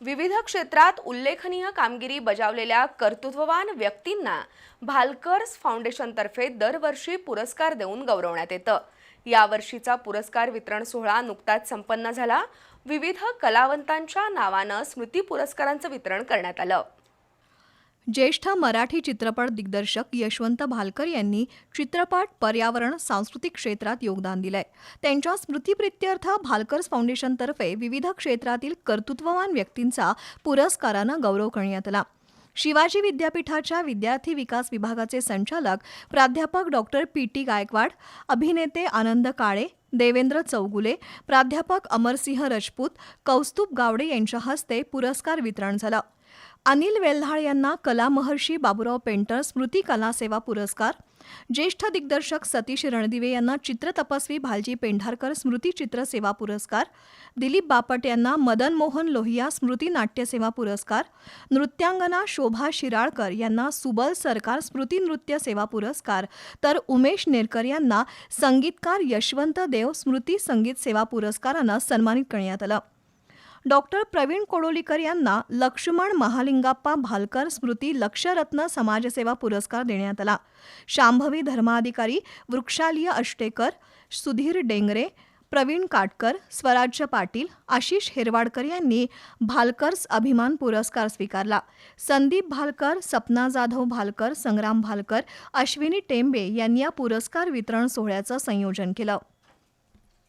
विविध क्षेत्रात उल्लेखनीय कामगिरी बजावलेल्या कर्तृत्ववान व्यक्तींना भालकर्स फाउंडेशनतर्फे दरवर्षी पुरस्कार देऊन गौरवण्यात येतं. यावर्षीचा पुरस्कार वितरण सोहळा नुकताच संपन्न झाला. विविध कलावंतांच्या नावानं स्मृती पुरस्कारांचं वितरण करण्यात आलं. ज्येष्ठ मराठी चित्रपट दिग्दर्शक यशवंत भालकर यांनी चित्रपट पर्यावरण सांस्कृतिक क्षेत्रात योगदान दिलंय. त्यांच्या स्मृतिप्रित्यर्थ भालकर्स फाउंडेशनतर्फे विविध क्षेत्रातील कर्तृत्ववान व्यक्तींचा पुरस्कारानं गौरव करण्यात आला. शिवाजी विद्यापीठाच्या विद्यार्थी विकास विभागाचे संचालक प्राध्यापक डॉक्टर पी. टी. गायकवाड अभिनेते आनंद काळे देवेंद्र चौगुले प्राध्यापक अमरसिंह रजपूत कौस्तुभ गावडे यांच्या हस्ते पुरस्कार वितरण झालं. अनिल वेल्हाळ यांना कलामहर्षी बाबुराव पेंटर स्मृती कला सेवा पुरस्कार ज्येष्ठ दिग्दर्शक सतीश रणदिवे यांना चित्रतपस्वी भालजी पेंढारकर स्मृती चित्र सेवा पुरस्कार दिलीप बापट यांना मदन मोहन लोहिया स्मृती नाट्य सेवा पुरस्कार नृत्यांगना शोभा शिराळकर यांना सुबल सरकार स्मृती नृत्य सेवा पुरस्कार तर उमेश नेरकर यांना संगीतकार यशवंत देव स्मृती संगीत सेवा पुरस्कारानं सन्मानित करण्यात आलं. डॉक्टर प्रवीण कोडोलीकर यांना लक्ष्मण महालिंगाप्पा भालकर स्मृती लक्षरत्न समाजसेवा पुरस्कार देण्यात आला. शांभवी धर्माधिकारी वृक्षालीय अष्टेकर सुधीर डेंगरे प्रवीण काटकर स्वराज्य पाटील आशिष हेरवाडकर यांनी भालकर्स अभिमान पुरस्कार स्वीकारला. संदीप भालकर सपना जाधव भालकर संग्राम भालकर अश्विनी टेंबे यांनी या पुरस्कार वितरण सोहळ्याचं संयोजन केलं.